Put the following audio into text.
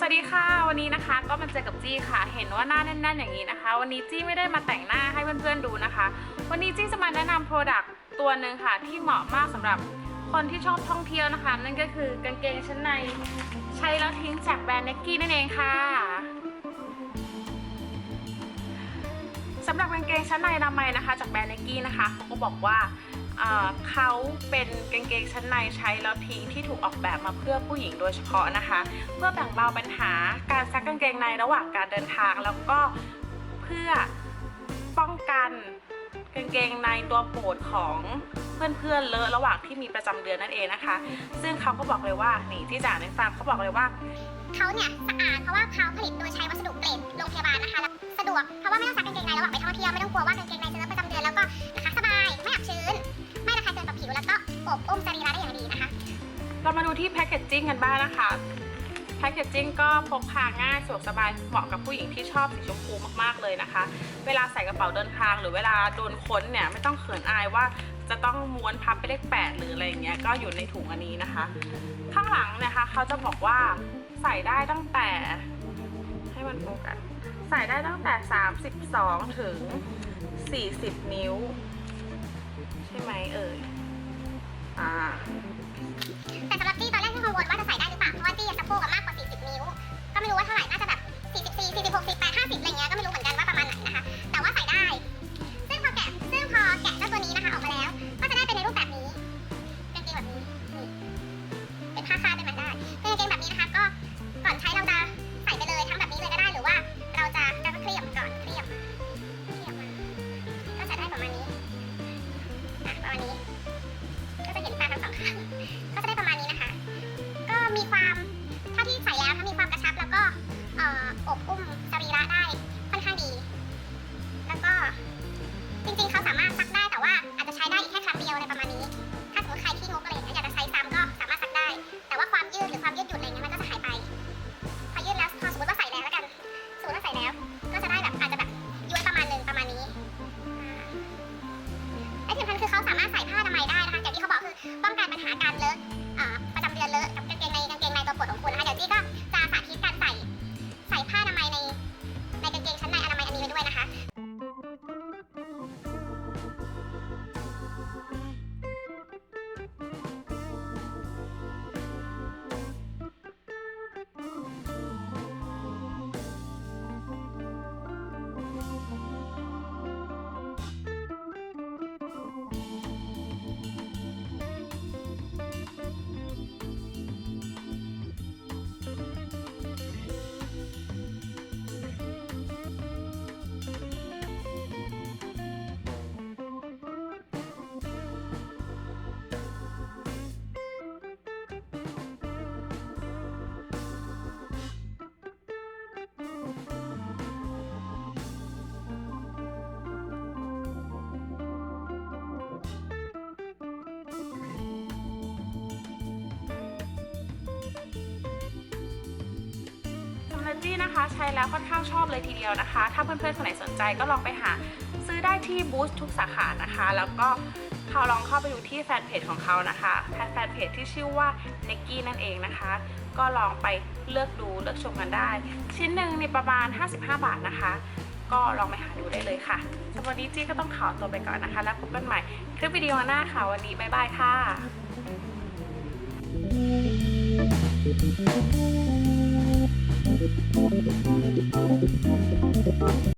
สวัสดีค่ะ วันนี้นะคะก็มาเจอกับจี้ค่ะ เห็นว่าหน้าแน่นๆอย่างนี้นะคะ วันนี้จี้ไม่ได้มาแต่งหน้าให้เพื่อนๆดูนะคะ วันนี้จี้จะมาแนะนำโปรดักต์ตัวหนึ่งค่ะ ที่เหมาะมากสำหรับคนที่ชอบท่องเที่ยวนะคะ นั่นก็คือกางเกงชั้นในใช้แล้วทิ้งจากแบรนด์เนกกี้นั่นเองค่ะสำหรับกางเกงชั้นในอนามัยนะคะ จากแบรนด์เนกกี้นะคะเขาก็บอกว่า เขาเป็นกางเกงชั้นในใช้แล้วทิ้งที่ถูกออกแบบมาเพื่อผู้หญิงโดยเฉพาะนะคะ เพื่อแบ่งเบาปัญหาการซักกางเกงในระหว่างการเดินทาง แล้วก็เพื่อป้องกันกางเกงในตัวโปรดของเพื่อนๆเลอะระหว่างที่มีประจำเดือนนั่นเองนะคะ ซึ่งเขาก็บอกเลยว่านี่ที่จ่าในฟังเขาบอกเลยว่าเขาเนี่ยสะอาดเพราะว่าเขาผลิตโดยใช้วัสดุเกรดโรงพยาบาลนะคะแล้วสะดวกเพราะว่าไม่ต้องซักกางเกงในระหว่างไปท่องเที่ยวไม่ต้องกลัวว่ากางเกงในจะเลอะประจำเดือนแล้วก็นะคะ อบอุ้มสรีระได้อย่างดีนะคะ เรามาดูที่แพคเกจจิ้งกันบ้างนะคะแพคเกจจิ้งก็พกพาง่ายสะดวกสบายเหมาะกับผู้หญิงที่ชอบสีชมพูมากๆเลยนะคะ เวลาใส่กระเป๋าเดินทาง หรือเวลาโดนค้นเนี่ยไม่ต้องเขินอายว่าจะต้องม้วนพับไปเลขแปดหรืออะไรอย่างเงี้ยก็อยู่ในถุงอันนี้นะคะ ข้างหลังนะคะเขาจะบอกว่าใส่ได้ตั้งแต่ให้มันโฟกัสใส่ได้ตั้งแต่ 32 ถึง 40 นิ้ว ใช่ไหมเอ่ย Thank you. รี่นะคะใช้แล้วค่อนข้างชอบเลยทีเดียวนะคะ ถ้าเพื่อนๆคนไหนสนใจก็ลองไปหาซื้อได้ที่บูธทุกสาขานะคะ แล้วก็เขาลองเข้าไปดูที่แฟนเพจของเขานะคะแฟนเพจที่ชื่อว่า n i k กี้นั่นเองนะคะ ก็ลองไปเลือกดูเลือกชมกันได้ ชิ้นหนึ่งนี่ประมาณ 55 บาทนะคะ ก็ลองไปหาดูได้เลยค่ะสำหรับวันนี้จี้ก็ต้องขอตัวไปก่อนนะคะ แล้วพบกันใหม่คลิปวิดีโอหน้าค่ะวันนี้บ๊ายบายค่ะ Thank you. Thank you.